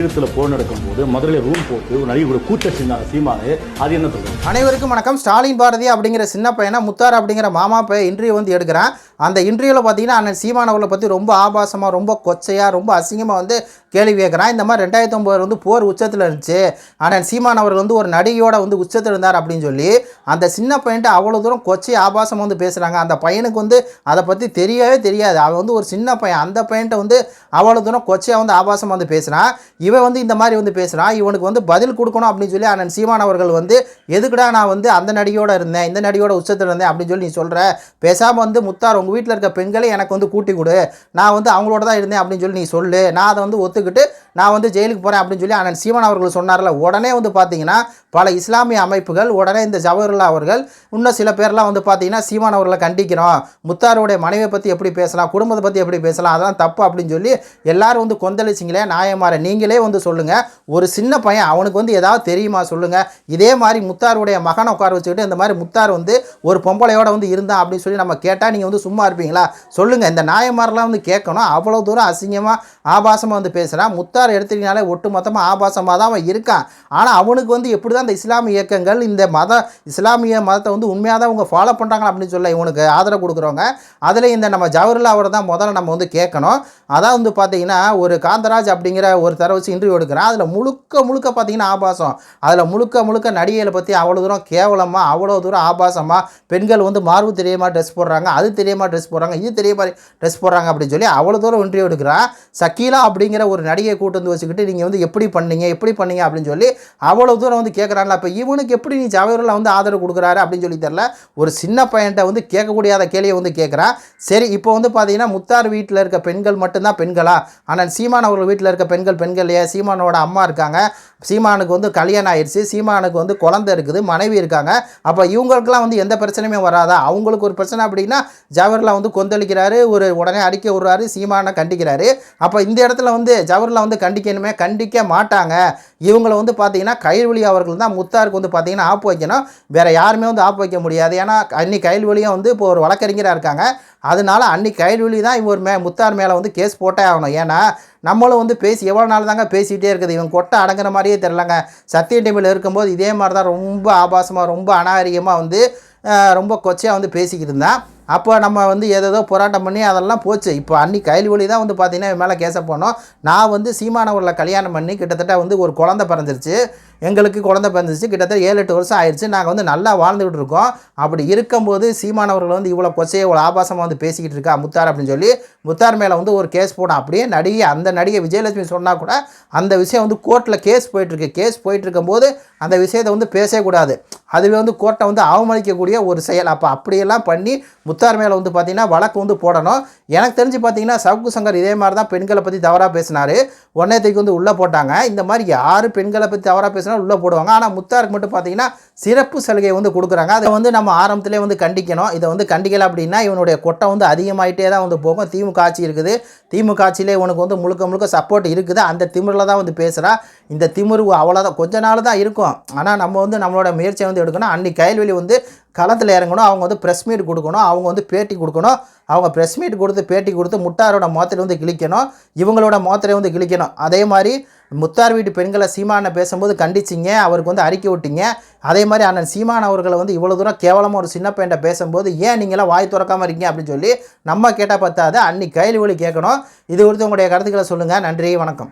இடத்துல போர் நடக்கும்போது மதுரையில் ரூம் போட்டு ஒரு கூட்ட சின்ன சீமானு அது என்ன சொல்றது? அனைவருக்கும் வணக்கம். ஸ்டாலின் பாரதி அப்படிங்கிற சின்ன பையனை முத்தார் அப்படிங்கிற மாமா பையன் இன்டர்வியூ வந்து எடுக்கிறேன். அந்த இன்டர்வியூவில் பார்த்தீங்கன்னா அண்ணன் சீமானவர்களை பற்றி ரொம்ப ஆபாசமாக ரொம்ப கொச்சையாக ரொம்ப அசிங்கமாக வந்து கேள்வி கேட்குறான் இந்த மாதிரி ரெண்டாயிரத்தி ஒம்பது வந்து போர் உச்சத்தில் இருந்துச்சு. ஆனால் சீமான் அவர்கள் வந்து ஒரு நடிகையோட வந்து உச்சத்தில் இருந்தார் அப்படின்னு சொல்லி அந்த சின்ன பையன்ட்டு அவ்வளோ தூரம் கொச்சை ஆபாசம் வந்து பேசுகிறாங்க அந்த பையனுக்கு வந்து அதை பற்றி தெரியவே தெரியாது. அவன் வந்து ஒரு சின்ன பையன். அந்த பையன்ட்ட வந்து அவ்வளோ தூரம் கொச்சையாக வந்து ஆபாசம் வந்து பேசுகிறான் இவன் வந்து இந்த மாதிரி வந்து பேசுகிறான் இவனுக்கு வந்து பதில் கொடுக்கணும் அப்படின்னு சொல்லி அண்ணன் சீமான் அவர்கள் வந்து எதுக்குடா நான் வந்து அந்த நடிகையோட இருந்தேன்? இந்த நடிகையோட உச்சத்தில் இருந்தேன் அப்படின்னு சொல்லி நீ சொல்கிற பேசாமல் வந்து முத்தார் உங்கள் வீட்டில் இருக்க பெண்களை எனக்கு வந்து கூட்டி கொடு. நான் வந்து அவங்களோட தான் இருந்தேன் அப்படின்னு சொல்லி நீ சொல்லு. நான் அதை வந்து ஒத்து ஒத்துக்கிட்டு நான் வந்து ஜெயிலுக்கு போகிறேன் அப்படின்னு சொல்லி அண்ணன் சீமான் அவர்கள் சொன்னார்ல உடனே வந்து பார்த்தீங்கன்னா பல இஸ்லாமிய அமைப்புகள் உடனே இந்த ஜவஹர்லா அவர்கள் இன்னும் சில பேர்லாம் வந்து பார்த்தீங்கன்னா சீமான் அவர்களை கண்டிக்கிறோம். முத்தாருடைய மனைவியை பற்றி எப்படி பேசலாம் குடும்பத்தை பற்றி எப்படி பேசலாம் அதெல்லாம் தப்பு அப்படின்னு சொல்லி எல்லாரும் வந்து கொந்தளிச்சிங்களே நாயமார நீங்களே வந்து சொல்லுங்கள் ஒரு சின்ன பையன் அவனுக்கு வந்து ஏதாவது தெரியுமா சொல்லுங்கள் இதே மாதிரி முத்தாருடைய மகனை உட்கார வச்சுக்கிட்டு இந்த மாதிரி முத்தார் வந்து ஒரு பொம்பளையோட வந்து இருந்தான் அப்படின்னு சொல்லி நம்ம கேட்டால் நீங்கள் வந்து சும்மா இருப்பீங்களா? சொல்லுங்கள் இந்த நாயமாரெலாம் வந்து கேட்கணும். அவ்வளோ தூரம் அசிங்கமாக ஆபாசமாக வந்து பேசுகிறான் முத்தார் எடுத்துக்கினாலே ஒட்டு மொத்தமாக ஆபாசமாக தான் அவன் இருக்கான். ஆனால் அவனுக்கு வந்து எப்படி தான் இந்த இஸ்லாமிய இயக்கங்கள் இந்த மத இஸ்லாமிய மதத்தை வந்து உண்மையாக தான் அவங்க ஃபாலோ பண்ணுறாங்க அப்படின்னு சொல்ல இவனுக்கு ஆதரவு கொடுக்குறவங்க அதில் இந்த நம்ம ஜவஹர்லால் அவரை தான் முதல்ல நம்ம வந்து கேட்கணும். அதான் வந்து பார்த்தீங்கன்னா ஒரு காந்தராஜ் அப்படிங்கிற ஒரு தர வச்சு இன்டர்வியூ எடுக்கிறான். அதில் முழுக்க முழுக்க பார்த்தீங்கன்னா ஆபாசம். அதில் முழுக்க முழுக்க நடிகைகளை பற்றி அவ்வளோ தூரம் கேவலமாக அவ்வளோ தூரம் ஆபாசமாக பெண்கள் வந்து மார்பு தெரியாம ட்ரெஸ் போடுறாங்க அது தெரியாம ட்ரெஸ் போடுறாங்க இது தெரியாமல் ட்ரெஸ் போடுறாங்க அப்படின்னு சொல்லி அவ்வளோ தூரம் இன்டர்வியூ எடுக்கிறான். சக்கீலா அப்படிங்கிற ஒரு நடிகை கூட்டு வந்து வச்சுக்கிட்டு நீங்கள் வந்து எப்படி பண்ணீங்க எப்படி பண்ணீங்க அப்படின்னு சொல்லி அவ்வளோ தூரம் வந்து கேட்குறாங்களா அப்போ இவனுக்கு எப்படி நீ ஜவஹர்லால் வந்து ஆதரவு கொடுக்குறாரு அப்படின்னு சொல்லி தெரில ஒரு சின்ன பையன்ட்ட வந்து கேட்கக்கூடியாத கேள்வியை வந்து கேட்குறான் சரி இப்போ வந்து பார்த்தீங்கன்னா முத்தார் வீட்டில் இருக்க பெண்கள் மட்டும்தான் பெண்களா? ஆனால் சீமான் அவர்கள் வீட்டில் இருக்க பெண்கள் பெண்கள் இல்லையா? சீமானோட அம்மா இருக்காங்க. சீமானுக்கு வந்து கல்யாணம் ஆயிடுச்சு சீமானுக்கு வந்து குழந்தை இருக்குது மனைவி இருக்காங்க. அப்போ இவங்களுக்கெல்லாம் வந்து எந்த பிரச்சனையுமே வராதா? அவங்களுக்கு ஒரு பிரச்சனை அப்படின்னா ஜவஹர்லால் வந்து கொந்தளிக்கிறாரு ஒரு உடனே அறிக்கை விடுறாரு சீமானை கண்டிக்கிறாரு. அப்போ இந்த இடத்துல வந்து ஜவஹர்லால் வந்து கண்டிக்கணுமே கண்டிக்க மாட்டாங்க. இவங்களை வந்து பார்த்தீங்கன்னா கைல்வழி அவர்கள் தான் முத்தாருக்கு வந்து பார்த்தீங்கன்னா ஆப்பு வைக்கணும். வேறு யாருமே வந்து ஆப்பு வைக்க முடியாது. ஏன்னா அன்னி கைல்வழியும் வந்து இப்போ ஒரு வழக்கறிஞராக இருக்காங்க. அதனால் அன்னி கைல்வழி தான் இவர் மே முத்தார் மேலே வந்து கேஸ் போட்டே ஆகணும். ஏன்னா நம்மளும் வந்து பேசி எவ்வளோ நாள் தாங்க பேசிகிட்டே இருக்குது. இவன் கொட்டை அடங்குற மாதிரியே தெரிலங்க சத்திய டிவியில் இருக்கும்போது இதே மாதிரி தான் ரொம்ப ஆபாசமாக ரொம்ப அநாகரிகமாக வந்து ரொம்ப கொச்சையாக வந்து பேசிக்கிட்டு இருந்தான். அப்போ நம்ம வந்து ஏதேதோ போராட்டம் பண்ணி அதெல்லாம் போச்சு. இப்போ அன்னி கைல்வழி தான் வந்து பார்த்தீங்கன்னா மேலே கேஸை போனோம் நான் வந்து சீமானவர்களை கல்யாணம் பண்ணி கிட்டத்தட்ட வந்து ஒரு குழந்தை பிறந்துருச்சு. எங்களுக்கு குழந்தை பிறந்துருச்சு. கிட்டத்தட்ட ஏழு எட்டு வருஷம் ஆயிடுச்சு நாங்கள் வந்து நல்லா வாழ்ந்துக்கிட்டு இருக்கோம். அப்படி இருக்கும்போது சீமானவர்கள் வந்து இவ்வளோ கொச்சையை இவ்வளோ ஆபாசமாக வந்து பேசிக்கிட்டு இருக்கா முத்தார் அப்படின்னு சொல்லி முத்தார் மேலே வந்து ஒரு கேஸ் போடும் அப்படியே நடிகை அந்த நடிகை விஜயலட்சுமி சொன்னால் கூட அந்த விஷயம் வந்து கோர்ட்டில் கேஸ் போயிட்டுருக்கு. கேஸ் போயிட்டுருக்கும்போது அந்த விஷயத்தை வந்து பேசவே கூடாது. அதுவே வந்து கோர்ட்டை வந்து அவமதிக்கக்கூடிய ஒரு செயல். அப்போ அப்படியெல்லாம் பண்ணி முத்தார் மேலே வந்து பார்த்தீங்கன்னா வழக்கு வந்து போடணும். எனக்கு தெரிஞ்சு பார்த்தீங்கன்னா சவுக்கு சங்கர் இதே மாதிரி தான் பெண்களை பற்றி தவறாக பேசினார். ஒன்னேத்துக்கு வந்து உள்ளே போட்டாங்க. இந்த மாதிரி யார் பெண்களை பற்றி தவறாக பேசினாலும் உள்ளே போடுவாங்க. ஆனால் முத்தாருக்கு மட்டும் பார்த்தீங்கன்னா சிறப்பு சலுகை வந்து கொடுக்குறாங்க. அதை வந்து நம்ம ஆரம்பத்திலே வந்து கண்டிக்கணும். இதை வந்து கண்டிக்கல அப்படின்னா இவனுடைய கொட்டை வந்து அதிகமாயிட்டே தான் வந்து போகும். திமுக ஆட்சி இருக்குது. திமுக ஆட்சியிலே இவனுக்கு வந்து முழுக்க முழுக்க சப்போர்ட் இருக்குது. அந்த திமிரில் தான் வந்து பேசுகிறா இந்த திமிரு அவ்வளோதான் கொஞ்ச நாள் தான் இருக்கும். ஆனால் நம்ம வந்து நம்மளோட முயற்சியை வந்து எடுக்கணும். அன்னைக்கு கைல்வெளி வந்து களத்தில் இறங்கணும் அவங்க வந்து ப்ரெஸ் மீட் கொடுக்கணும் அவங்க வந்து பேட்டி கொடுக்கணும். அவங்க ப்ரெஸ் மீட் கொடுத்து பேட்டி கொடுத்து முட்டாரோட முகத்தில் வந்து கிழிக்கணும் இவங்களோட முகத்திலே வந்து கிழிக்கணும். அதே மாதிரி முத்தார் வீட்டு பெண்களை சீமானை பேசும்போது கண்டிச்சிங்க அவருக்கு வந்து அறிக்கை விட்டீங்க அதே மாதிரி அண்ணன் சீமான் அவர்களை வந்து இவ்வளோ தூரம் கேவலமாக ஒரு சின்ன பையன்ட்ட பேசும்போது ஏன் நீங்களாம் வாய் திறக்காமல் இருக்கீங்க? அப்படின்னு சொல்லி நம்ம கேட்டால் பத்தாது அன்னி கையில் ஒளி கேட்கணும். இது குறித்து உங்களுடைய கருத்துக்களை சொல்லுங்கள் நன்றி வணக்கம்.